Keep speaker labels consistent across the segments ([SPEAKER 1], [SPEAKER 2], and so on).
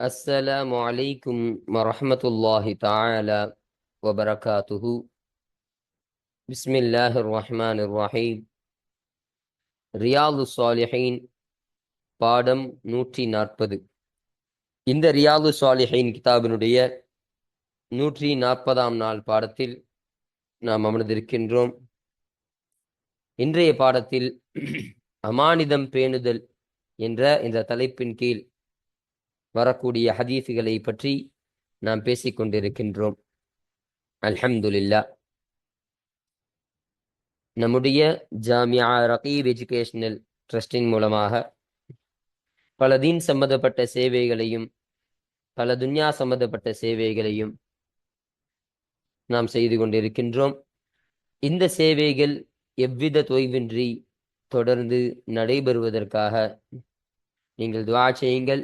[SPEAKER 1] السلام عليكم ورحمة الله تعالى وبركاته بسم الله الرحمن الرحيم ரியாது சாலிஹீன் பாடம் நூற்றி நாற்பது இந்த ரியாது சாலிஹீன் கிதாபினுடைய நூற்றி நாற்பதாம் நாள் பாடத்தில் நாம் அமர்ந்திருக்கின்றோம் இன்றைய பாடத்தில் அமானிதம் பேணுதல் என்ற இந்த தலைப்பின் கீழ் வரக்கூடிய ஹதீஸுகளை பற்றி நாம் பேசிக் கொண்டிருக்கின்றோம். அல்ஹம்துலில்லா நம்முடைய ஜாமியா ரகீப் எஜுகேஷனல் ட்ரஸ்டின் மூலமாக பல தீன் சம்பந்தப்பட்ட சேவைகளையும் பல துன்யா சம்பந்தப்பட்ட சேவைகளையும் நாம் செய்து கொண்டிருக்கின்றோம். இந்த சேவைகள் எவ்வித தொய்வின்றி தொடர்ந்து நடைபெறுவதற்காக நீங்கள் துவா செய்யுங்கள்.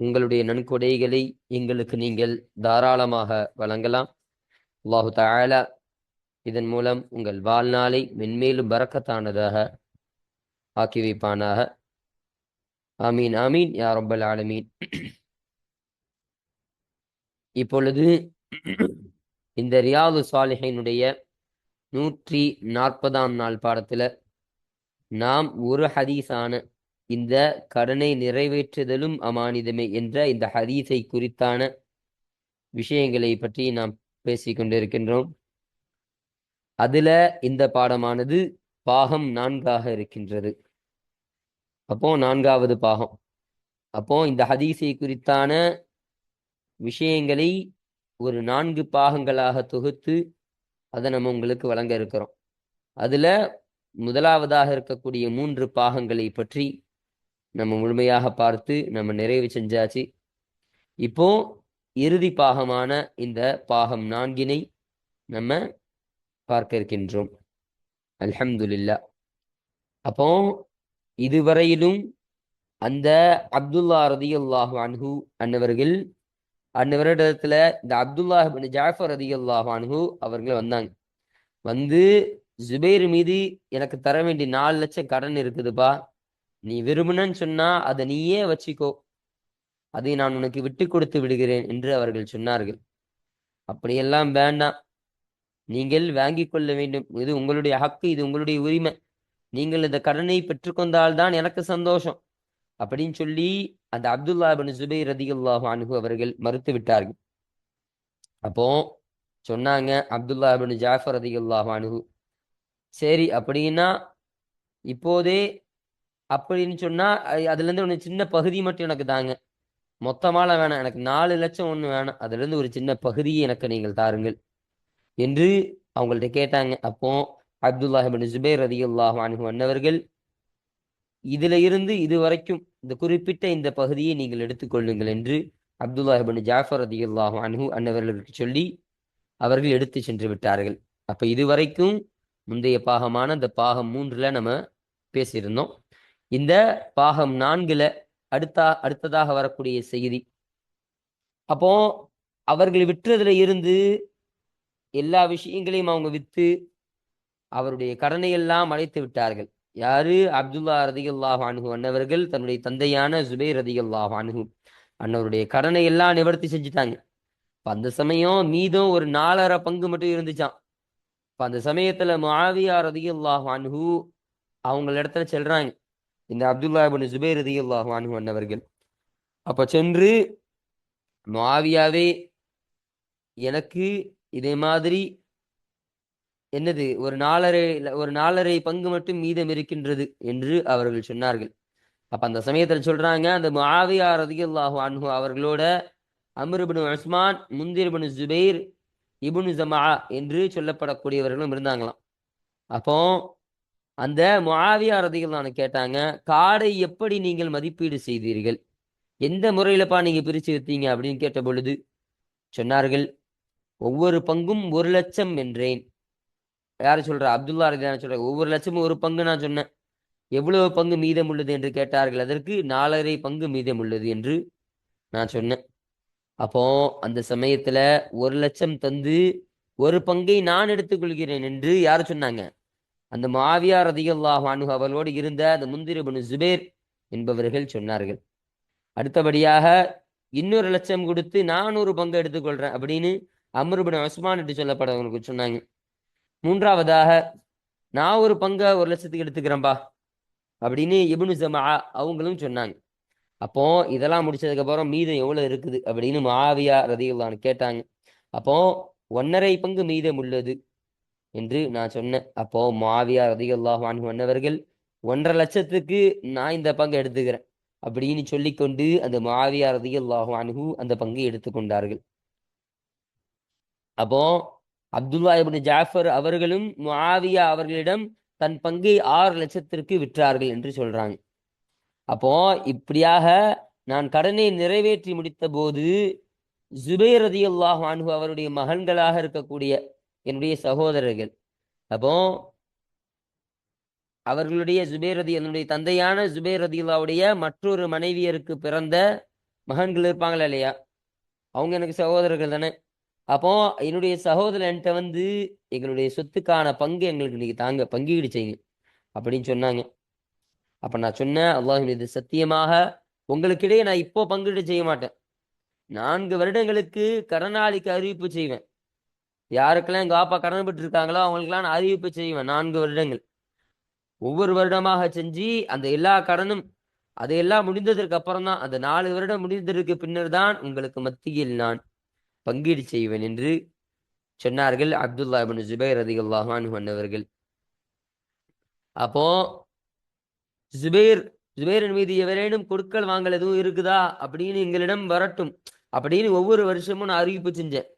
[SPEAKER 1] உங்களுடைய நன்கொடைகளை எங்களுக்கு நீங்கள் தாராளமாக வழங்கலாம். அல்லாஹு தஆலா இதன் மூலம் உங்கள் வாழ்நாளை மென்மேலும் பறக்கத்தானதாக ஆக்கி வைப்பானாக. ஆமீன் ஆமீன் யா ரப்பல் ஆலமீன். இப்பொழுது இந்த ரியாது சாலிஹினுடைய நூற்றி நாற்பதாம் நாள் பாடத்துல நாம் ஒரு ஹதீஸான இந்த கடனை நிறைவேற்றுதலும் அமானிதமே என்ற இந்த ஹதீஸை குறித்தான விஷயங்களை பற்றி நாம் பேசிக்கொண்டிருக்கின்றோம் அதுல இந்த பாடமானது பாகம் நான்காக இருக்கின்றது. அப்போ நான்காவது பாகம். அப்போ இந்த ஹதீஸை குறித்தான விஷயங்களை ஒரு நான்கு பாகங்களாக தொகுத்து அதை நம்ம உங்களுக்கு வழங்க இருக்கிறோம். அதுல முதலாவதாக இருக்கக்கூடிய மூன்று பாகங்களை பற்றி நம்ம முழுமையாக பார்த்து நம்ம நிறைவு செஞ்சாச்சு. இப்போ இறுதி பாகமான இந்த பாகம் நான்கினை நம்ம பார்க்க இருக்கின்றோம். அல்ஹம்துல்லா அப்போ இதுவரையிலும் அந்த அப்துல்லா ரதியுல்லாஹு அன்ஹு அன்னவர்கள் அன்னவரிடத்துல இந்த அப்துல்லா ஜாஃபர் ரதியுல்லாஹு அன்ஹு அவர்கள் வந்தாங்க. வந்து ஜுபைர் மீது எனக்கு தர வேண்டிய நாலு லட்சம் கடன் இருக்குதுப்பா. நீ விரும்புனன்னு சொன்னா அதை நீயே வச்சுக்கோ. அதை நான் உனக்கு விட்டு கொடுத்து விடுகிறேன் என்று அவர்கள் சொன்னார்கள். அப்படியெல்லாம் வேண்டாம். நீங்கள் வாங்கி கொள்ள வேண்டும். இது உங்களுடைய ஹக்கு இது உங்களுடைய உரிமை. நீங்கள் இந்த கடனை பெற்றுக்கொண்டால்தான் எனக்கு சந்தோஷம். அப்படின்னு சொல்லி அந்த அப்துல்லா பின் சுபை ரதியுல்லாஹு அனுகு அவர்கள் மறுத்து விட்டார்கள். அப்போ சொன்னாங்க அப்துல்லா பின் ஜாஃபர் ரதியுல்லாஹு அனுகு சரி அப்படின்னா இப்போதே அப்படின்னு சொன்னா அதுல இருந்து ஒன்று சின்ன பகுதி மட்டும் எனக்கு தாங்க. மொத்தமால வேணாம். எனக்கு நாலு லட்சம் ஒன்று வேணாம். அதுல இருந்து ஒரு சின்ன பகுதியை எனக்கு நீங்கள் தாருங்கள். என்று அவங்கள்ட்ட கேட்டாங்க. அப்போ அப்துல்லாஹிபின் ஜுபேர் ரதி அல்லாஹ் அனுகு அன்னவர்கள் இதுல இருந்து இது வரைக்கும் இந்த குறிப்பிட்ட இந்த பகுதியை நீங்கள் எடுத்துக்கொள்ளுங்கள் என்று அப்துல்லாஹிபின் ஜாஃபர் ரதி அல்லாஹ் அனுகு அன்னவர்களுக்கு சொல்லி அவர்கள் எடுத்து சென்று விட்டார்கள். அப்ப இதுவரைக்கும் முந்தைய பாகமான இந்த பாகம் மூன்றுல நம்ம பேசியிருந்தோம். இந்த பாகம் நான்குல அடுத்தா அடுத்ததாக வரக்கூடிய செய்தி. அப்போ அவர்கள் விற்றதுல இருந்து எல்லா விஷயங்களையும் அவங்க வித்து அவருடைய கடனை எல்லாம் அடைத்து விட்டார்கள். யாரு? அப்துல்லா ரதியுல்லாஹ் அணுகு அன்னவர்கள் தன்னுடைய தந்தையான ஜுபை ரதியுல்லாஹ் அணுகு அன்னவருடைய கடனை எல்லாம் நிவர்த்தி செஞ்சுட்டாங்க. அந்த சமயம் மீதும் ஒரு நாலரை பங்கு மட்டும் இருந்துச்சான் இப்ப அந்த சமயத்துல மாவியா ரதியுல்லாஹ் அணுகு அவங்கள இடத்துல செல்றாங்க. இந்த அப்துல்லா பின் ஜுபேர் ரதி அல்லாஹ் அன்னவர்கள். அப்ப சென்று மாவியாவே எனக்கு இதே மாதிரி என்னது ஒரு நாலரை ஒரு நாலரை பங்கு மட்டும் மீதம் இருக்கின்றது என்று அவர்கள் சொன்னார்கள். அப்ப அந்த சமயத்துல சொல்றாங்க அந்த மாவியா ரதியுல்லாஹு அன்ஹு அவர்களோட அமருபின் உஸ்மான் முந்திர்பின் ஜுபைர் இபுனு ஜமா என்று சொல்லப்படக்கூடியவர்களும் இருந்தாங்களாம். அப்போ அந்த மாவியாரதிகள் ரதிகளான கேட்டாங்க காடை எப்படி நீங்கள் மதிப்பீடு செய்தீர்கள்? எந்த முறையிலப்பா நீங்க பிரிச்சு வைத்தீங்க அப்படின்னு கேட்ட பொழுது சொன்னார்கள் ஒவ்வொரு பங்கும் ஒரு லட்சம் என்றேன். யாரு சொல்ற? அப்துல்லா ரதியான சொல்ற? ஒவ்வொரு லட்சமும் ஒரு பங்கு நான் சொன்னேன். எவ்வளவு பங்கு மீதம் உள்ளது என்று கேட்டார்கள் அதற்கு நாலரை பங்கு மீதம் உள்ளது என்று நான் சொன்னேன். அப்போ அந்த சமயத்துல ஒரு லட்சம் தந்து ஒரு பங்கை நான் எடுத்துக்கொள்கிறேன் என்று யார் சொன்னாங்க? அந்த மாவியா ரதியல்லாஹு அன்ஹு அவர்களோடு இருந்த அந்த முந்திரிபனு ஜுபேர் என்பவர்கள் சொன்னார்கள். அடுத்தபடியாக இன்னொரு லட்சம் கொடுத்து நானூறு பங்கு எடுத்துக்கொள்றேன் அப்படின்னு அமருபின் உஸ்மான் என்று சொல்லப்படவங்களுக்கு சொன்னாங்க. மூன்றாவதாக நான் ஒரு பங்கை ஒரு லட்சத்துக்கு எடுத்துக்கிறேன்பா அப்படின்னு இபுனு ஜமா அவங்களும் சொன்னாங்க. அப்போ இதெல்லாம் முடிச்சதுக்கு அப்புறம் மீதம் எவ்வளவு இருக்குது அப்படின்னு மாவியா ரதியுல்லான்னு கேட்டாங்க. அப்போ ஒன்னரை பங்கு மீதம் உள்ளது. என்று நான் சொன்னேன். அப்போ மாவியார் அதிகல்லாக அன்ஹு அன்னவர்கள் ஒன்றரை லட்சத்துக்கு நான் இந்த பங்கு எடுத்துக்கிறேன். அப்படின்னு சொல்லிக்கொண்டு அந்த மாவியார் அதிகல்லாக அன்ஹு அந்த பங்கை எடுத்துக்கொண்டார்கள் அப்போ அப்துல்லா இபின் ஜாஃபர் அவர்களும் மாவியா அவர்களிடம் தன் பங்கை ஆறு லட்சத்திற்கு விற்றார்கள் என்று சொல்றாங்க. அப்போ இப்படியாக நான் கடனை நிறைவேற்றி முடித்த போது ஜுபைர் ரதியுல்லாஹ் அன்ஹு அவருடைய மகன்களாக இருக்கக்கூடிய என்னுடைய சகோதரர்கள். அப்போ அவர்களுடைய ஜுபேரதி ரதி என்னுடைய தந்தையான ஜுபேர் ரதியுல்லாவுடைய மற்றொரு மனைவியருக்கு பிறந்த மகன்கள் இருப்பாங்களா இல்லையா? அவங்க எனக்கு சகோதரர்கள் தானே. அப்போ என்னுடைய சகோதரன்ட்ட வந்து எங்களுடைய சொத்துக்கான பங்கு எங்களுக்கு நீங்க தாங்க பங்கீடு செய்யுங்க அப்படின்னு சொன்னாங்க. அப்ப நான் சொன்னேன் அல்லாஹ் இது சத்தியமாக உங்களுக்கிடையே நான் இப்போ பங்கீடு செய்ய மாட்டேன். நான்கு வருடங்களுக்கு கடனாளிக்கு அறிவிப்பு செய்வேன். யாருக்கெல்லாம் எங்கள் அப்பா கடன் பெற்று இருக்காங்களோ அவங்களுக்கெல்லாம் நான் அறிவிப்பு செய்வேன். நான்கு வருடங்கள். ஒவ்வொரு வருடமாக செஞ்சு அந்த எல்லா கடனும் அதையெல்லாம் முடிந்ததற்கு அப்புறம் தான் அந்த நாலு வருடம் முடிந்ததற்கு பின்னர் தான் உங்களுக்கு மத்தியில் நான் பங்கீடு செய்வேன் என்று சொன்னார்கள் அப்துல்லா இபின் ஜுபைர் அதி அல்லாஹான் வந்தவர்கள் அப்போ ஜுபைர் ஜுபைரின் மீது எவரேனும் கொடுக்கல் வாங்கல் எதுவும் இருக்குதா? அப்படின்னு எங்களிடம் வரட்டும். அப்படின்னு ஒவ்வொரு வருஷமும் நான் அறிவிப்பு செஞ்சேன்.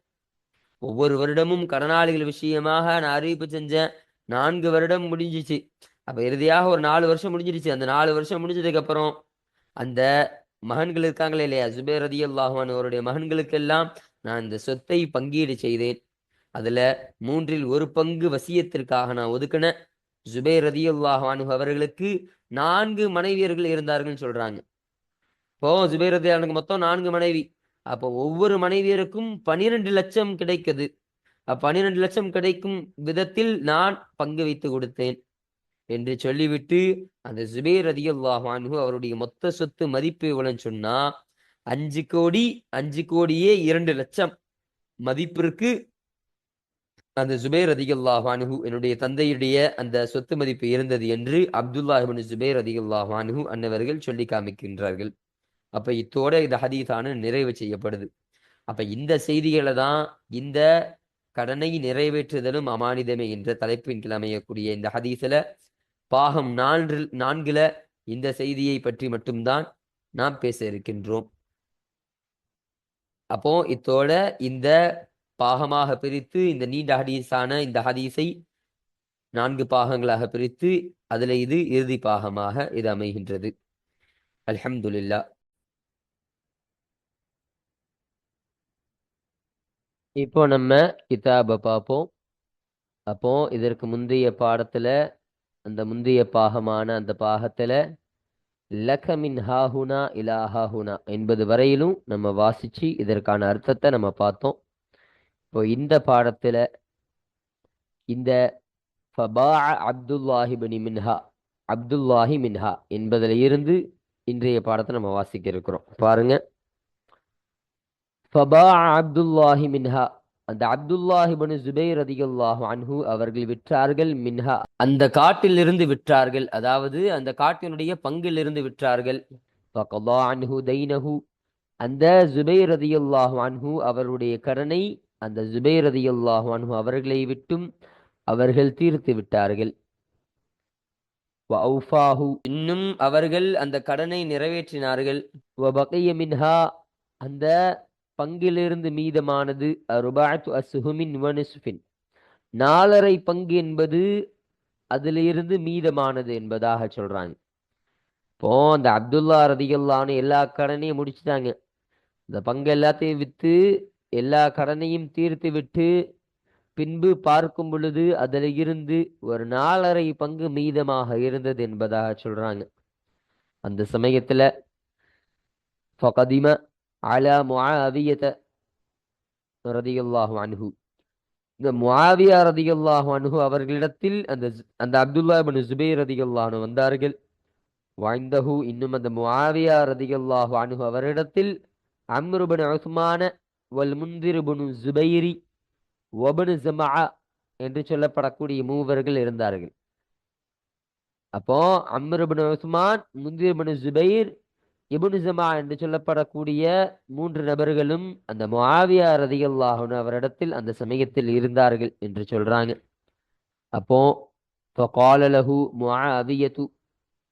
[SPEAKER 1] ஒவ்வொரு வருடமும் கடனாளிகள் விஷயமாக நான் அறிவிப்பு செஞ்சேன். நான்கு வருடம் முடிஞ்சிச்சு. அப்ப இறுதியாக ஒரு நாலு வருஷம் முடிஞ்சிருச்சு. அந்த நாலு வருஷம் முடிஞ்சதுக்கு அப்புறம் அந்த மகன்கள் இருக்காங்களே இல்லையா? ஜுபேர் ரதி அல்லாஹான் அவருடைய மகன்களுக்கெல்லாம் நான் இந்த சொத்தை பங்கீடு செய்தேன். அதுல மூன்றில் ஒரு பங்கு வசியத்திற்காக நான் ஒதுக்கினேன் ஜுபேர் ரதி அல்லாஹானு அவர்களுக்கு நான்கு மனைவியர்கள் இருந்தார்கள்னு சொல்றாங்க. இப்போ ஜுபேர் ரதி மொத்தம் நான்கு மனைவி. அப்போ ஒவ்வொரு மனைவியருக்கும் பனிரெண்டு லட்சம் கிடைக்குது. பனிரெண்டு லட்சம் கிடைக்கும் விதத்தில் நான் பங்கு வைத்து கொடுத்தேன் என்று சொல்லிவிட்டு அந்த ஜுபேர் ரதியுல்லாஹு அவருடைய மொத்த சொத்து மதிப்பு எவ்வளோன்னு சொன்னா அஞ்சு கோடி அஞ்சு கோடியே இரண்டு லட்சம் மதிப்பிற்கு அந்த ஜுபேர் ரதியுல்லாஹு என்னுடைய தந்தையுடைய அந்த சொத்து மதிப்பு இருந்தது என்று அப்துல்லாஹிபின் இப்னு ஜுபேர் ரதியுல்லாஹு அன்னவர்கள் சொல்லி காமிக்கின்றார்கள். அப்ப இத்தோட இந்த ஹதீஸானு நிறைவு செய்யப்படுது. அப்ப இந்த செய்திகளை தான் இந்த கடனை நிறைவேற்றுதலும் அமானிதமே என்ற தலைப்பின் கீழ் அமையக்கூடிய இந்த ஹதீஸில் பாகம் நான்கில் நான்கில் இந்த செய்தியை பற்றி மட்டும்தான் நாம் பேச இருக்கின்றோம். அப்போ இத்தோட இந்த பாகமாக பிரித்து இந்த நீண்ட ஹதீஸான இந்த ஹதீஸை நான்கு பாகங்களாக பிரித்து அதில் இது இறுதி பாகமாக இது அமைகின்றது. அல்ஹம்துலில்லா. இப்போ நம்ம கிதாபை பார்ப்போம். அப்போ இதற்கு முந்தைய பாடத்துல அந்த முந்தைய பாகமான அந்த பாகத்துல லகமின் ஹாஹுனா இலா ஹாஹுனா என்பது வரையிலும் நம்ம வாசிச்சு இதற்கான அர்த்தத்தை நம்ம பார்த்தோம். இப்போ இந்த பாடத்துல இந்த ஃபபா அப்துல்லாஹிபினி மின்ஹா அப்துல்லாஹி மின்ஹா என்பதில் இருந்து இன்றைய பாடத்தை நம்ம வாசிக்க இருக்கிறோம். பாருங்க. ஃபபா அப்துல்லாஹி மின்ஹா. அந்த அப்துல்லாஹிபனு ஜுபைர் அதிகல்லாஹு அன்ஹு அவர்கள் விற்றார்கள் மின்ஹா. அந்த காட்டிலிருந்து விற்றார்கள். அதாவது அந்த காட்டினுடைய பங்கிலிருந்து விற்றார்கள். ஃபகதா அன்ஹு தைனஹு. அந்த ஜுபைர் அதிகல்லாஹு அன்ஹு அவருடைய கடனை அந்த ஜுபைர் அதிகல்லாஹு அன்ஹு அவர்களை விட்டும் அவர்கள் தீர்த்து விட்டார்கள். இன்னும் அவர்கள் அந்த கடனை நிறைவேற்றினார்கள். மின்ஹா. அந்த பங்கிலிருந்து மீதமானது ருபாத்து அசுஹுமின் வனுசுஃபின் நாலரை பங்கு என்பது அதிலிருந்து மீதமானது என்பதாக சொல்றாங்க. இப்போ அந்த அப்துல்லா ரதிகல்லான்னு எல்லா கடனையும் முடிச்சுட்டாங்க. இந்த பங்கு எல்லாத்தையும் விற்று எல்லா கடனையும் தீர்த்துவிட்டு பின்பு பார்க்கும் பொழுது அதில் இருந்து ஒரு நாலரை பங்கு மீதமாக இருந்தது என்பதாக சொல்றாங்க. அந்த சமயத்துல ஃபகதிம அலா முஆவியத ரதியுல்லாஹு அன்ஹு இந்த முஆவியா ரதியுல்லாஹு அன்ஹு அவர்களிடத்தில் அந்த அந்த அப்துல்லா பின் ஜுபைர் ரதியல்லாஹு வந்தார்கள் வாய்ந்தஹு இன்னும் அந்த முஆவியா ரதியல்லாஹு அன்ஹு அவரிடத்தில் அம்ருபன் உஸ்மான வல் முந்திருபனு ஜுபைரி ஒபனு ஜமா என்று சொல்லப்படக்கூடிய மூவர்கள் இருந்தார்கள் அப்போ அம்ருபன் உஸ்மான் முந்திர் ஜுபைர் இபுனுசமா என்று சொல்லப்படக்கூடிய மூன்று நபர்களும் அந்த மாவியா ரதிகல்லாஹன் அவரிடத்தில் அந்த சமயத்தில் இருந்தார்கள் என்று சொல்றாங்க. அப்போ ஃபகாலலஹு முஆவியத்து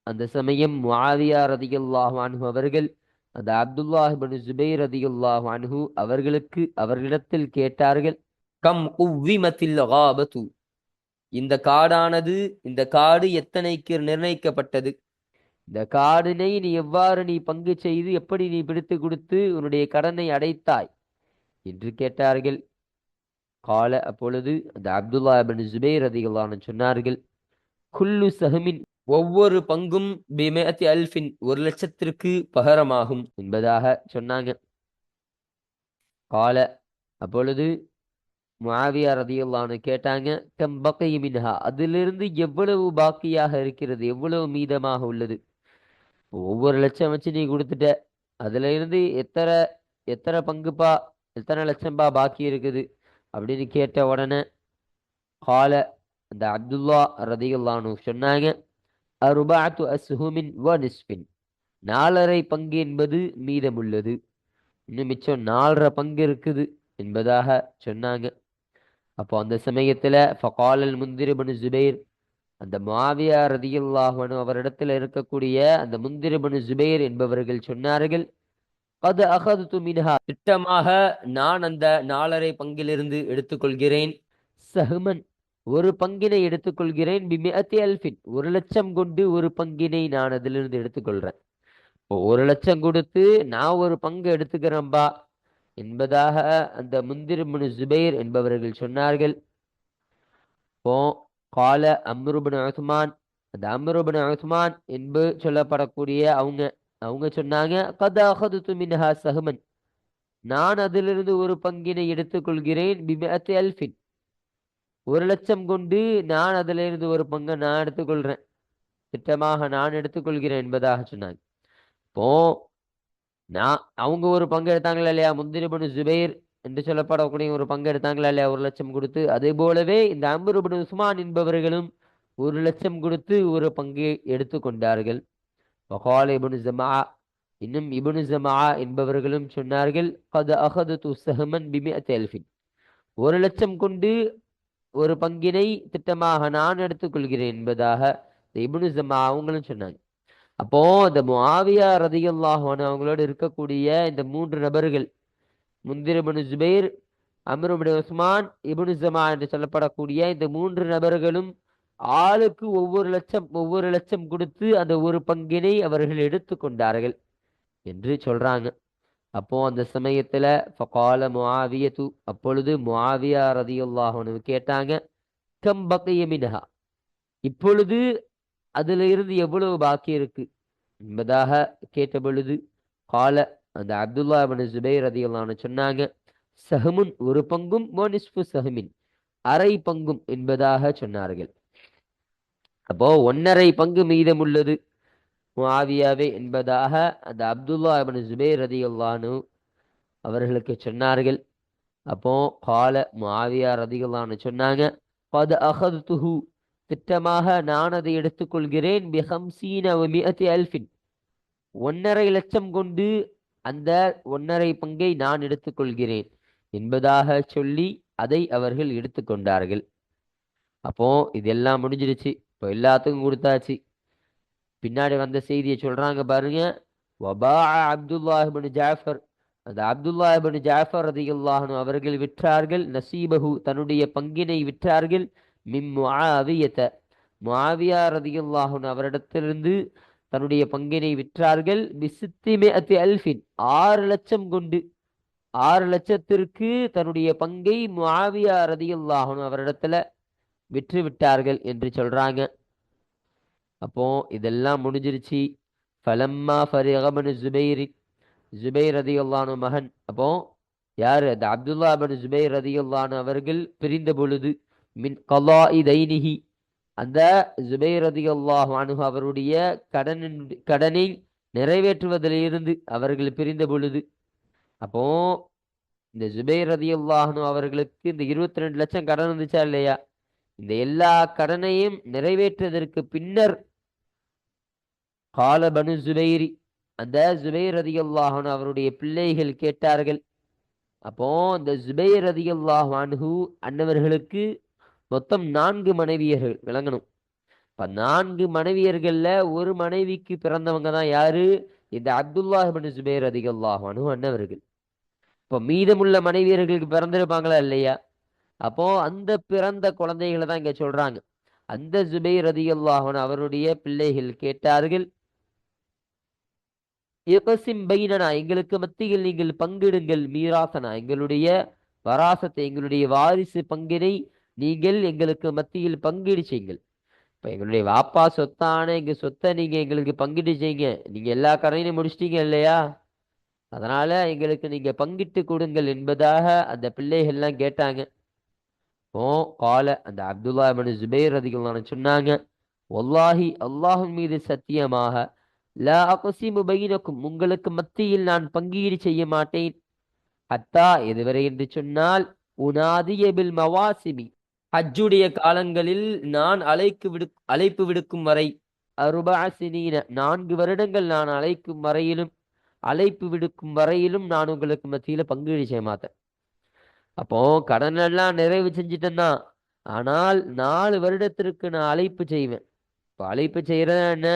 [SPEAKER 1] அந்த சமயம் முஆவியா ரதிகல்லாஹு அன்ஹு அவர்கள் அந்த அப்துல்லாஹிபின் ஜுபைர் ரதியுல்லாஹு அன்ஹு அவர்களுக்கு அவர்களிடத்தில் கேட்டார்கள் கம் குவ்விமத்தில் இந்த காடானது இந்த காடு எத்தனைக்கு நிர்ணயிக்கப்பட்டது? இந்த காடினை நீ எவ்வாறு நீ பங்கு செய்து எப்படி நீ பிடித்து கொடுத்து உன்னுடைய கடனை அடைத்தாய்? என்று கேட்டார்கள். கால அப்பொழுது அந்த அப்துல்லா பின் ஜுபேர் அதிகளான சொன்னார்கள் குல்லு சஹமின் ஒவ்வொரு பங்கும் பிமேத்தி அல்ஃபின் ஒரு லட்சத்திற்கு பகரமாகும். என்பதாக சொன்னாங்க கால அப்பொழுது முஆவியா ரதியல்லான்னு கேட்டாங்க கம் மின்ஹா அதிலிருந்து எவ்வளவு பாக்கியாக இருக்கிறது? எவ்வளவு மீதமாக உள்ளது? ஒவ்வொரு லட்சம் வச்சு நீ கொடுத்துட்ட. அதுல இருந்து எத்தனை எத்தனை பங்குப்பா எத்தனை லட்சம்பா பாக்கி இருக்குது? அப்படின்னு கேட்ட உடனே கால அந்த அப்துல்லா ரதியல்லானு சொன்னாங்க அருபாத்து அஸ்ஹுமின் வ நிஸ்பின் நாலரை பங்கு என்பது மீதமுள்ளது. இன்னும் மிச்சம் நாலரை பங்கு இருக்குது என்பதாக சொன்னாங்க. அப்போ அந்த சமயத்தில் ஃபகாலல் முந்திர் இப்னு ஜுபைர் அந்த மாவியா ரதியுல்லாஹனு அவரிடத்துல இருக்கக்கூடிய அந்த முந்திரபனு இப்னு ஜுபைர் என்பவர்கள் சொன்னார்கள் அது அகது மின்ஹா. திட்டமாக நான் அந்த நாலரை பங்கிலிருந்து எடுத்துக்கொள்கிறேன். சஹ்மன் ஒரு பங்கினை எடுத்துக்கொள்கிறேன். பிமிஅத்தி அல்ஃபின் ஒரு லட்சம் கொண்டு ஒரு பங்கினை நான் அதிலிருந்து எடுத்துக்கொள்றேன். இப்போ ஒரு லட்சம் கொடுத்து நான் ஒரு பங்கு எடுத்துக்கிறேன்பா என்பதாக அந்த முந்திரமனு ஜுபைர் என்பவர்கள் சொன்னார்கள். இப்போ கால அம்ருபின் உஸ்மான். அந்த அம்ருபின் உஸ்மான் என்று சொல்லப்படக்கூடிய அவங்க அவங்க சொன்னாங்க கத அகது மின்ஹா சஹமன். நான் அதிலிருந்து ஒரு பங்கினை எடுத்துக்கொள்கிறேன் பிமிஅத்தி அல்ஃபின். ஒரு லட்சம் கொண்டு நான் அதிலிருந்து ஒரு பங்கை நான் எடுத்துக்கொள்கிறேன் திட்டமாக நான் எடுத்துக்கொள்கிறேன் என்பதாக சொன்னாங்க. இப்போ நான் அவங்க ஒரு பங்கு எடுத்தாங்களா இல்லையா? முந்திரிபனு ஜுபைர் என்று சொல்லப்படக்கூடிய ஒரு பங்கு எடுத்தாங்களா இல்லையா? ஒரு லட்சம் கொடுத்து. அதே போலவே இந்த அம்பருபனு உஸ்மான் என்பவர்களும் ஒரு லட்சம் கொடுத்து ஒரு பங்கு எடுத்துக்கொண்டார்கள் வகால் இபுனு ஜமா இன்னும் இபுனு ஜமா என்பவர்களும் சொன்னார்கள் கத அகது சஹமன் பிமிஅத் அல்ஃபின். ஒரு லட்சம் கொண்டு ஒரு பங்கினை திட்டமாக நான் எடுத்துக்கொள்கிறேன் என்பதாக இபுனு ஜமா அவங்களும் சொன்னாங்க. அப்போ இந்த முஆவியா ரதியல்லாஹான் அவங்களோட இருக்கக்கூடிய இந்த மூன்று நபர்கள் முந்திர் ஜுபைர் அம்ர் உஸ்மான் இப்னு ஜமா என்று சொல்லப்படக்கூடிய இந்த மூன்று நபர்களும் ஆளுக்கு ஒவ்வொரு லட்சம் ஒவ்வொரு லட்சம் கொடுத்து அந்த ஒரு பங்கினை அவர்கள் எடுத்துக்கொண்டார்கள் என்று சொல்றாங்க. அப்போ அந்த சமயத்துல ஃபகால முஆவியத்து அப்பொழுது முஆவியா ரதியுல்லாஹனு கேட்டாங்க கம் பக்கிய இப்பொழுது அதுல இருந்து எவ்வளவு பாக்கி இருக்கு? என்பதாக கேட்ட பொழுது கால அந்த அப்துல்லா அபின் ஜுபைர் ரதியல்லாஹு சொன்னாங்க சஹமுன் ஒரு பங்கும் மோனிஸ்பு சஹமின். அரை பங்கும் என்பதாக சொன்னார்கள். அப்போ ஒன்னரை பங்கு மீதம் உள்ளது. முஆவியாவே என்பதாக அந்த அப்துல்லா அபின் ஜுபைர் ரதியல்லானு அவர்களுக்கு சொன்னார்கள். அப்போ கால மாவியா ரதியல்லானு சொன்னாங்க பத அகது துஹு திட்டமாக நான் அதை எடுத்துக்கொள்கிறேன் பிஹம்சீன மிஅத்தி அல்ஃபின். ஒன்னரை லட்சம் கொண்டு அந்த ஒன்னரை பங்கை நான் எடுத்துக்கொள்கிறேன் என்பதாக சொல்லி அதை அவர்கள் எடுத்துக்கொண்டார்கள். அப்போ இதெல்லாம் முடிஞ்சிருச்சு இப்போ எல்லாத்துக்கும் கொடுத்தாச்சு. பின்னாடி வந்த செய்தியை சொல்றாங்க பாருங்க. வபா அப்துல்லாஹிபின் ஜாஃபர். அந்த அப்துல்லாஹிபின் ஜாஃபர் ரதியுல்லாஹனு அவர்கள் விற்றார்கள். நசீபஹு தன்னுடைய பங்கினை விற்றார்கள். மிம் முஆவியத. முஆவியா ரதியுல்லாஹுன் அவரிடத்திலிருந்து தன்னுடைய பங்கினை விற்றார்கள். பிசித்திமே அத்தி அல்ஃபின் ஆறு லட்சம் கொண்டு. ஆறு லட்சத்திற்கு தன்னுடைய பங்கை மாவியா ரதியுல்லாஹு அவரிடத்துல விற்று விட்டார்கள் என்று சொல்றாங்க. அப்போ இதெல்லாம் முடிஞ்சிருச்சு. ஃபலம்மா ஃபரிகபனு ஜுபைரி ஜுபைர் ரதியுல்லானு மகன். அப்போ யார்? அந்த அப்துல்லா பன் ஜுபைர் ரதியுல்லானு அவர்கள் பிரிந்த பொழுது மின் கலா தைனிஹி அந்த ஜுபைரதியுல்லாஹ் ரதியுல்லாஹு அவருடைய கடனின் கடனை நிறைவேற்றுவதிலிருந்து அவர்கள் பிரிந்த பொழுது அப்போ இந்த ஜுபைர் ரதியுல்லாஹு அவர்களுக்கு இந்த இருபத்தி ரெண்டு லட்சம் கடன் இருந்துச்சா இல்லையா? இந்த எல்லா கடனையும் நிறைவேற்றுவதற்கு பின்னர் கால பனு ஜுபைரி அந்த ஜுபைர் ரதியுல்லாஹன் அவருடைய பிள்ளைகள் கேட்டார்கள். அப்போ இந்த ஜுபைர் ரதியுல்லாஹ் அன்ஹு அன்னவர்களுக்கு மொத்தம் நான்கு மனைவியர்கள் விளங்கணும். இப்ப நான்கு மனைவியர்கள்ல ஒரு மனைவிக்கு பிறந்தவங்க தான் யாரு? இந்த அப்துல்லாஹிபின் பின் ஜுபைர் அண்ணவர்கள் அன்ஹு அன்னவர்கள் இப்போ மீதமுள்ள மனைவியர்களுக்கு பிறந்திருப்பாங்களா இல்லையா? அப்போ அந்த பிறந்த குழந்தைகளை தான் இங்க சொல்றாங்க. அந்த ஜுபைர் அதிகல்லாஹன் அவருடைய பிள்ளைகள் கேட்டார்கள் பைனனா எங்களுக்கு மத்தியில் நீங்கள் பங்கிடுங்கள் மீராசனா எங்களுடைய வராசத்தை எங்களுடைய வாரிசு பங்கினை நீங்கள் எங்களுக்கு மத்தியில் பங்கீடு செய்யுங்கள். இப்போ எங்களுடைய வாப்பா சொத்தான எங்கள் சொத்தை நீங்கள் எங்களுக்கு பங்கீடு செய்யுங்க. நீங்கள் எல்லா கடனையும் முடிச்சிட்டீங்க இல்லையா? அதனால் எங்களுக்கு நீங்கள் பங்கிட்டு கொடுங்கள் என்பதாக அந்த பிள்ளைகள்லாம் கேட்டாங்க. ஓ கால அந்த அப்துல்லா மனு ஜுபேர் ரதிகளான சொன்னாங்க. ஒல்லாஹி அல்லாஹின் மீது சத்தியமாக லா அகசிமு பைனக்கும் உங்களுக்கு மத்தியில் நான் பங்கீடு செய்ய மாட்டேன். அத்தா எதுவரை என்று சொன்னால் உனாதிய பில் மவாசிமி ஹஜ்ஜுடைய காலங்களில் நான் அழைக்கு விடு அழைப்பு விடுக்கும் வரை அருபாசினீன நான்கு வருடங்கள் நான் அழைக்கும் வரையிலும் அழைப்பு விடுக்கும் வரையிலும் நான் உங்களுக்கு மத்தியில பங்கீடு செய்ய மாட்டேன். அப்போ கடன் எல்லாம் நிறைவு செஞ்சுட்டேன் ஆனால் நாலு வருடத்திற்கு நான் அழைப்பு செய்வேன். இப்போ அழைப்பு செய்யறது என்ன?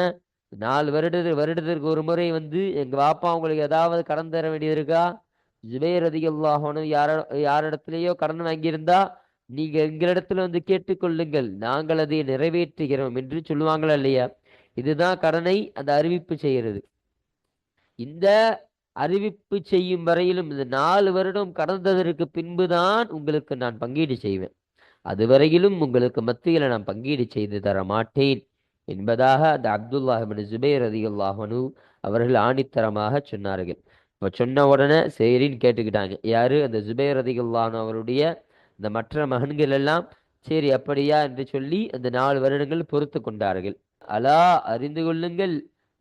[SPEAKER 1] நாலு வருட வருடத்திற்கு ஒரு முறை வந்து எங்க பாப்பா உங்களுக்கு ஏதாவது கடன் தர வேண்டியது இருக்கா? ஜுபேர் ரதியுல்லாஹனும் யார யாரிடத்திலேயோ கடன் வாங்கியிருந்தா நீங்க எங்களிடத்துல வந்து கேட்டுக்கொள்ளுங்கள். நாங்கள் அதை நிறைவேற்றுகிறோம் என்று சொல்லுவாங்களா இல்லையா? இதுதான் கடனை அந்த அறிவிப்பு செய்கிறது. இந்த அறிவிப்பு செய்யும் வரையிலும் இந்த நாலு வருடம் கடந்ததற்கு பின்புதான் உங்களுக்கு நான் பங்கீடு செய்வேன். அதுவரையிலும் உங்களுக்கு மத்தியில் நான் பங்கீடு செய்து தர மாட்டேன் என்பதாக அந்த அப்துல்லாஹிபின் ஜுபேர் ரதியுல்லாஹனு அவர்கள் ஆணித்தரமாக சொன்னார்கள். இப்போ சொன்ன உடனே சரின்னு கேட்டுக்கிட்டாங்க. யாரு? அந்த ஜுபேர் ரதியுல்லாஹன் அவருடைய இந்த மற்ற மகன்கள் எல்லாம் சரி அப்படியா என்று சொல்லி அந்த நாலு வருடங்கள் பொறுத்து கொண்டார்கள். அலா அறிந்து கொள்ளுங்கள்.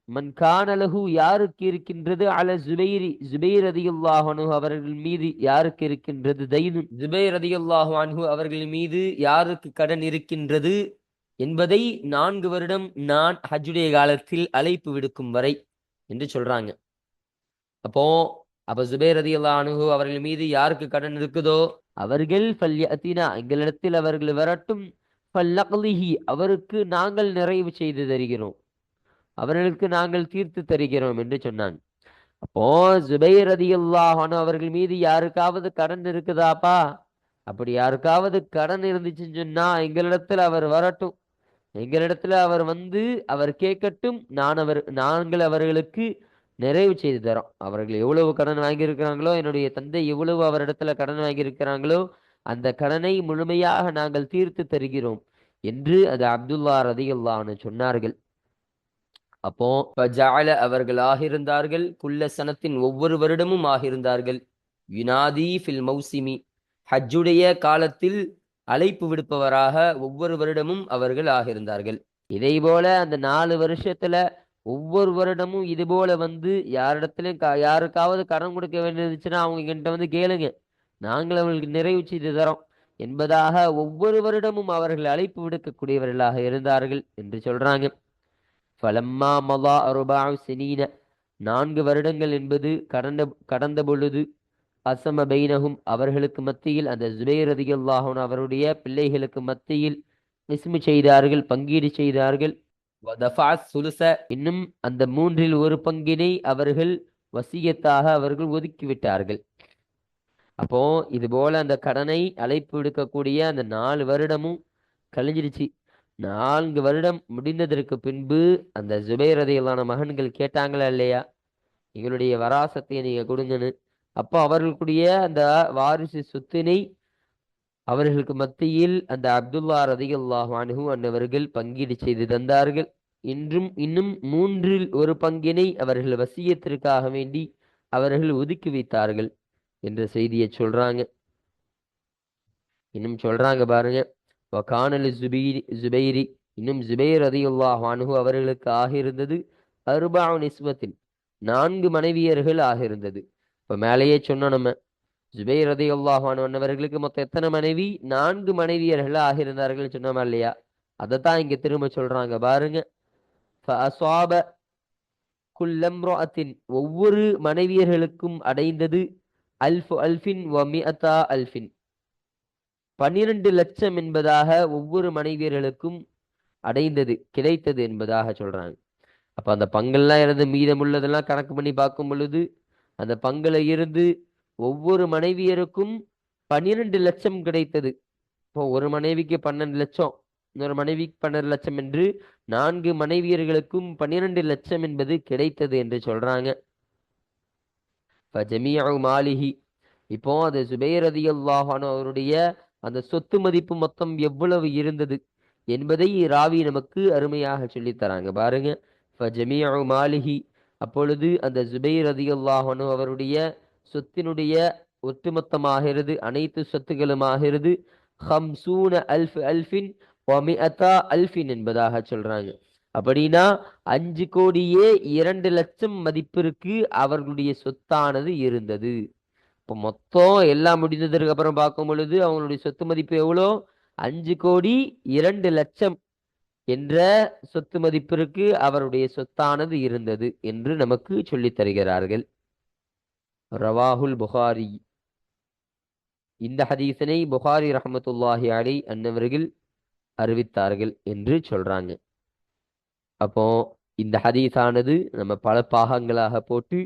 [SPEAKER 1] மன்கானலகு யாருக்கு இருக்கின்றது? அல ஜுபைரி ஜுபைர் அதியுல்லாஹனு அவர்கள் மீது யாருக்கு இருக்கின்றது? தைனு ஜுபைர் ரதியுல்லாஹு அன்ஹு அவர்கள் மீது யாருக்கு கடன் இருக்கின்றது? என்பதை நான்கு வருடம் நான் ஹஜ்ஜுடைய காலத்தில் அழைப்பு விடுக்கும் வரை என்று சொல்றாங்க. அப்போ அப்ப ஜுபைர் அதியுல்லா அன்ஹு அவர்கள் மீது யாருக்கு கடன் இருக்குதோ அவர்கள் ஃபல்யத்தினா எங்களிடத்தில் அவர்கள் வரட்டும். ஃபல்லக்லிஹி அவருக்கு நாங்கள் நிறைவு செய்து தருகிறோம். அவர்களுக்கு நாங்கள் தீர்த்து தருகிறோம் என்று சொன்னாங்க அப்போ ஜுபைர் ரதியுல்லாஹானு அவர்கள் மீது யாருக்காவது கடன் இருக்குதாப்பா? அப்படி யாருக்காவது கடன் இருந்துச்சுன்னு சொன்னா எங்களிடத்துல அவர் வரட்டும். எங்களிடத்துல அவர் வந்து அவர் கேட்கட்டும். நான் அவர் நாங்கள் அவர்களுக்கு நிறைவு செய்து தரோம். அவர்கள் எவ்வளவு கடன் வாங்கியிருக்கிறாங்களோ என்னுடைய தந்தை எவ்வளவு அவரிடத்துல கடன் வாங்கியிருக்கிறாங்களோ அந்த கடனை முழுமையாக நாங்கள் தீர்த்து தருகிறோம் என்று அது அப்துல்லா ரதியுல்லான்னு சொன்னார்கள். அப்போ ஜால அவர்கள் ஆகியிருந்தார்கள் குல்ல சனத்தின் ஒவ்வொரு வருடமும் ஆகியிருந்தார்கள் யுனாதி ஃபில் மௌசிமி. ஹஜ்ஜுடைய காலத்தில் அழைப்பு விடுப்பவராக ஒவ்வொரு வருடமும் அவர்கள் ஆகியிருந்தார்கள் இதே போல அந்த நாலு வருஷத்துல ஒவ்வொரு வருடமும் இது போல வந்து யாரிடத்துலையும் க- யாருக்காவது கடன் கொடுக்க வேண்டியிருந்துச்சுன்னா அவங்க என்கிட்ட வந்து கேளுங்க. நாங்கள் அவங்களுக்கு நிறைவு செய்து தரோம். என்பதாக ஒவ்வொரு வருடமும் அவர்கள் அழைப்பு விடுக்கக்கூடியவர்களாக இருந்தார்கள் என்று சொல்றாங்க. ஃபலம்மா மதா அருபா சினீன. நான்கு வருடங்கள் என்பது கடந்த கடந்த பொழுது அசம பைனகும் அவர்களுக்கு மத்தியில் அந்த ஜுபேர் ரதியுல்லாஹன் அவருடைய பிள்ளைகளுக்கு மத்தியில் இஸ்மு செய்தார்கள் பங்கீடு செய்தார்கள். சுலுச. இன்னும் அந்த மூன்றில் ஒரு பங்கினை அவர்கள் வசியத்தாக அவர்கள் ஒதுக்கிவிட்டார்கள். அப்போ இது போல அந்த கடனை அழைப்பு விடுக்கக்கூடிய அந்த நாலு வருடமும் கழிஞ்சிருச்சு நான்கு வருடம் முடிந்ததற்கு பின்பு அந்த ஜுபைர் மகன்கள் கேட்டாங்களா இல்லையா? எங்களுடைய வராசத்தை நீங்க கொடுங்கன்னு. அப்போ அவர்களுடைய அந்த வாரிசு சொத்தினை அவர்களுக்கு மத்தியில் அந்த அப்துல்லா ரதியுல்லாஹ் அனுகு அன்னவர்கள் பங்கீடு செய்து தந்தார்கள். இன்றும் இன்னும் மூன்றில் ஒரு பங்கினை அவர்கள் வசியத்திற்காக வேண்டி அவர்கள் ஒதுக்கி வைத்தார்கள் என்ற செய்தியை சொல்றாங்க. இன்னும் சொல்றாங்க பாருங்க. வகானல் ஜுபீரி ஜுபைரி இன்னும் ஜுபைர் ரதியுல்லாஹ் அனுகு அவர்களுக்கு ஆகியிருந்தது அருபா நிஸ்வத்தின் நான்கு மனைவியர்கள் ஆகியிருந்தது இப்போ மேலேயே சொன்னோம் நம்ம. ஜுபைர் ரதி அல்லாஹானவர்களுக்கு மொத்தம் எத்தனை மனைவி? நான்கு மனைவியர்கள் ஆகியிருந்தார்கள் சொன்னோமா இல்லையா? அதைத்தான் இங்க திரும்ப சொல்றாங்க. பாருங்க. குல்லம்ரோஅத்தின் ஒவ்வொரு மனைவியர்களுக்கும் அடைந்தது அல்ஃபு அல்ஃபின் வமிஅத்தா அல்ஃபின். பன்னிரண்டு லட்சம் என்பதாக ஒவ்வொரு மனைவியர்களுக்கும் அடைந்தது கிடைத்தது என்பதாக சொல்றாங்க. அப்ப அந்த பங்கெல்லாம் இருந்து மீதமுள்ளதெல்லாம் கணக்கு பண்ணி பார்க்கும் பொழுது அந்த பங்குல இருந்து ஒவ்வொரு மனைவியருக்கும் பன்னிரண்டு லட்சம் கிடைத்தது. இப்போ ஒரு மனைவிக்கு பன்னெண்டு லட்சம் இன்னொரு மனைவிக்கு பன்னெண்டு லட்சம் என்று நான்கு மனைவியர்களுக்கும் பன்னிரண்டு லட்சம் என்பது கிடைத்தது என்று சொல்றாங்க. மாலிகி இப்போ அது சுபேரதி அல்லாஹான அவருடைய அந்த சொத்து மதிப்பு மொத்தம் எவ்வளவு இருந்தது என்பதை ராவி நமக்கு அருமையாக சொல்லித் தராங்க. பாருங்க. மாலிகி அப்பொழுது அந்த சுபைர் ரதி அல்லாஹனு அவருடைய சொத்தினுடைய ஒட்டுமொத்தமாகிறது அனைத்து சொத்துகளுமாகிறது ஹம்சூன அல்ஃப் அல்ஃபின் அல்ஃபின் என்பதாக சொல்றாங்க. அப்படின்னா அஞ்சு கோடியே இரண்டு லட்சம் மதிப்பிற்கு அவர்களுடைய சொத்தானது இருந்தது. இப்போ மொத்தம் எல்லாம் முடிந்ததற்கு அப்புறம் பார்க்கும் பொழுது அவங்களுடைய சொத்து மதிப்பு எவ்வளோ? அஞ்சு கோடி இரண்டு லட்சம் என்ற சொத்து மதிப்பிற்கு அவருடைய சொத்தானது இருந்தது என்று நமக்கு சொல்லித் தருகிறார்கள். ரவாஹுல் புகாரி இந்த ஹதீசனை புகாரி ரஹமத்துல்லாஹி அலி அன்னவர்கள் அறிவித்தார்கள் என்று சொல்றாங்க அப்போ இந்த ஹதீஸானது நம்ம பல பாகங்களாக போட்டு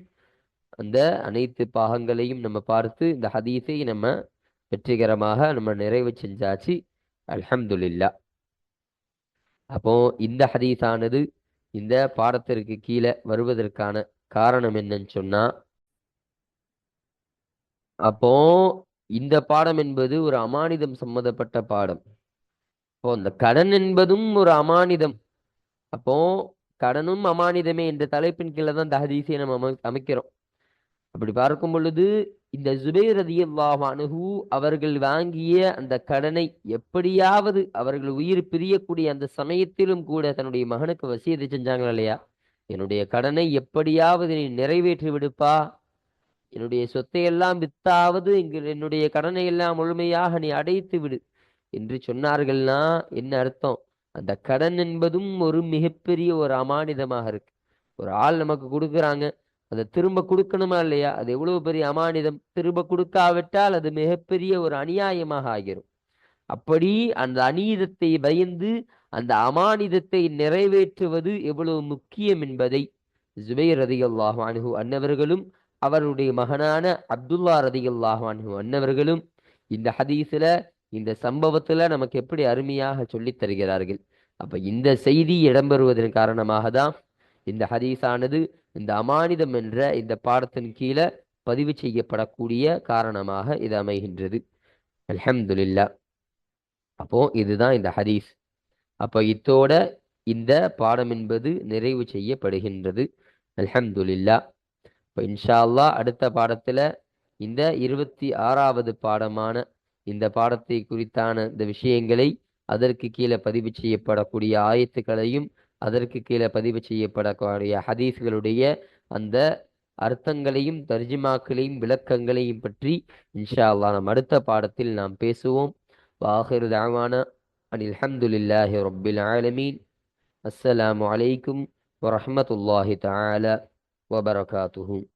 [SPEAKER 1] அந்த அனைத்து பாகங்களையும் நம்ம பார்த்து இந்த ஹதீஸை நம்ம வெற்றிகரமாக நம்ம நிறைவு செஞ்சாச்சு அல்ஹம்துல்லா அப்போ இந்த ஹதீஸானது இந்த பாடத்திற்கு கீழே வருவதற்கான காரணம் என்னன்னு சொன்னா அப்போ இந்த பாடம் என்பது ஒரு அமானிதம் சம்மந்தப்பட்ட பாடம். இப்போ இந்த கடன் என்பதும் ஒரு அமானிதம். அப்போ கடனும் அமானிதமே என்ற தலைப்பின் கீழே தான் இந்த நம்ம அமை அமைக்கிறோம். அப்படி பார்க்கும் பொழுது இந்த ஜுபைர் ரதியல்லாஹ் அவர்கள் வாங்கிய அந்த கடனை எப்படியாவது அவர்கள் உயிர் பிரியக்கூடிய அந்த சமயத்திலும் கூட தன்னுடைய மகனுக்கு வசியத்தை செஞ்சாங்களா இல்லையா? என்னுடைய கடனை எப்படியாவது நீ நிறைவேற்றி விடுப்பா என்னுடைய சொத்தை எல்லாம் வித்தாவது இங்கு என்னுடைய கடனை எல்லாம் முழுமையாக நீ அடைத்து விடு. என்று சொன்னார்கள்னா என்ன அர்த்தம்? அந்த கடன் என்பதும் ஒரு மிகப்பெரிய ஒரு அமானிதமாக இருக்கு. ஒரு ஆள் நமக்கு கொடுக்குறாங்க அதை திரும்ப கொடுக்கணுமா இல்லையா? அது எவ்வளவு பெரிய அமானிதம்? திரும்ப கொடுக்காவிட்டால் அது மிகப்பெரிய ஒரு அநியாயமாக ஆகிரும். அப்படி அந்த அநீதத்தை பயந்து அந்த அமானிதத்தை நிறைவேற்றுவது எவ்வளவு முக்கியம் என்பதை ஜுபைர் ரதியல்லாஹு அனுகு அன்னவர்களும் அவருடைய மகனான அப்துல்லா ரதியுல்லாஹான் அன்னவர்களும் இந்த ஹதீஸில் இந்த சம்பவத்தில் நமக்கு எப்படி அருமையாக சொல்லித் தருகிறார்கள். அப்போ இந்த செய்தி இடம்பெறுவதன் காரணமாக தான் இந்த ஹதீஸானது இந்த அமானிதம் என்ற இந்த பாடத்தின் கீழே பதிவு செய்யப்படக்கூடிய காரணமாக இது அமைகின்றது. அலமதுல்லா அப்போ இதுதான் இந்த ஹதீஸ். அப்போ இத்தோட இந்த பாடம் என்பது நிறைவு செய்யப்படுகின்றது. அலமதுல்லா இப்போ இன்ஷால்லா அடுத்த பாடத்தில் இந்த இருபத்தி ஆறாவது பாடமான இந்த பாடத்தை குறித்தான இந்த விஷயங்களை அதற்கு கீழே பதிவு செய்யப்படக்கூடிய ஆயத்துக்களையும் அதற்கு கீழே பதிவு செய்யப்படக்கூடிய ஹதீஸ்களுடைய அந்த அர்த்தங்களையும் தர்ஜிமாக்களையும் விளக்கங்களையும் பற்றி இன்ஷா அல்லா நம் அடுத்த பாடத்தில் நாம் பேசுவோம். வாஹிர் தாவான அனில் அஹமதுல்லாஹி ரபில் ஆலமீன். அஸ்ஸலாமு அலைக்கும் வரஹமத்துல்லாஹி தாலா wabarakatuh.